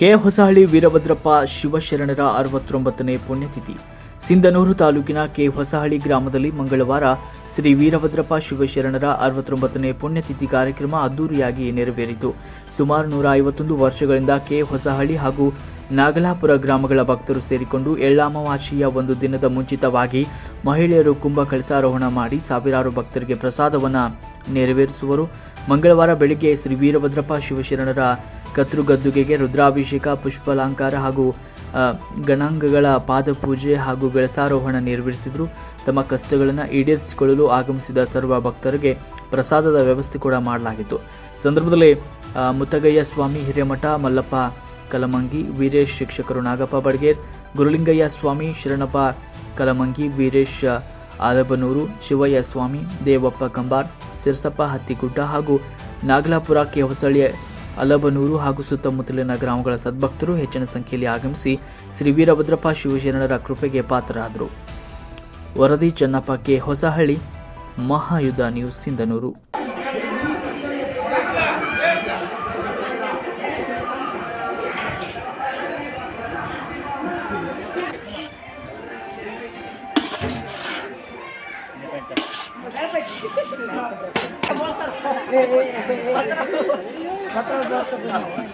K Hosahalli Veerabhadrappa ಶಿವಶರಣರ ಅರವತ್ತೊಂಬತ್ತನೇ ಪುಣ್ಯತಿಥಿ. ಸಿಂಧನೂರು ತಾಲೂಕಿನ ಕೆ ಹೊಸಹಳ್ಳಿ ಗ್ರಾಮದಲ್ಲಿ ಮಂಗಳವಾರ ಶ್ರೀ ವೀರಭದ್ರಪ್ಪ ಶಿವಶರಣರ ಅರವತ್ತೊಂಬತ್ತನೇ ಪುಣ್ಯತಿಥಿ ಕಾರ್ಯಕ್ರಮ ಅದ್ದೂರಿಯಾಗಿ ನೆರವೇರಿತು. ಸುಮಾರು ನೂರ ಐವತ್ತೊಂದು ವರ್ಷಗಳಿಂದ ಕೆ ಹೊಸಹಳ್ಳಿ ಹಾಗೂ ನಾಗಲಾಪುರ ಗ್ರಾಮಗಳ ಭಕ್ತರು ಸೇರಿಕೊಂಡು ಎಳ್ಳಾಮವಾಸಿಯ ಒಂದು ದಿನದ ಮುಂಚಿತವಾಗಿ ಮಹಿಳೆಯರು ಕುಂಭ ಕಳಸಾರೋಹಣ ಮಾಡಿ ಸಾವಿರಾರು ಭಕ್ತರಿಗೆ ಪ್ರಸಾದವನ್ನು ನೆರವೇರಿಸುವರು. ಮಂಗಳವಾರ ಬೆಳಿಗ್ಗೆ ಶ್ರೀ ವೀರಭದ್ರಪ್ಪ ಶಿವಶರಣರ ಕತ್ರುಗದ್ದುಗೆಗೆ ರುದ್ರಾಭಿಷೇಕ, ಪುಷ್ಪಾಲಂಕಾರ ಹಾಗೂ ಗಣಾಂಗಗಳ ಪಾದಪೂಜೆ ಹಾಗೂ ಗಳಸಾರೋಹಣ ನೆರವೇರಿಸಿದರು. ತಮ್ಮ ಕಷ್ಟಗಳನ್ನು ಈಡೇರಿಸಿಕೊಳ್ಳಲು ಆಗಮಿಸಿದ ಸರ್ವ ಭಕ್ತರಿಗೆ ಪ್ರಸಾದದ ವ್ಯವಸ್ಥೆ ಕೂಡ ಮಾಡಲಾಗಿತ್ತು. ಸಂದರ್ಭದಲ್ಲಿ ಮುತ್ತಗಯ್ಯ ಸ್ವಾಮಿ, ಹಿರೇಮಠ, ಮಲ್ಲಪ್ಪ, ಕಲಮಂಗಿ, ವೀರೇಶ್ ಶಿಕ್ಷಕರು ನಾಗಪ್ಪ ಬಡ್ಗೇರ್, ಗುರುಲಿಂಗಯ್ಯ ಸ್ವಾಮಿ, ಶರಣಪ್ಪ ಕಲಮಂಗಿ, ವೀರೇಶ್ ಆಲಬನೂರು ಶಿವಯ್ಯ ಸ್ವಾಮಿ, ದೇವಪ್ಪ ಕಂಬಾರ್, ಸಿರ್ಸಪ್ಪ ಹತ್ತಿಗುಡ್ಡ ಹಾಗೂ ನಾಗಲಾಪುರ ಕೆ ಹೊಸಳ್ಳಿ ಅಲಬನೂರು ಹಾಗೂ ಸುತ್ತಮುತ್ತಲಿನ ಗ್ರಾಮಗಳ ಸದ್ಭಕ್ತರು ಹೆಚ್ಚಿನ ಸಂಖ್ಯೆಯಲ್ಲಿ ಆಗಮಿಸಿ ಶ್ರೀ ವೀರಭದ್ರಪ್ಪ ಶಿವಶರಣರ ಕೃಪೆಗೆ ಪಾತ್ರರಾದರು. ವರದಿ Channappa K Hosahalli Mahayuddha news Sindhanur. Patrol. Patrol. Patrol. Patrol.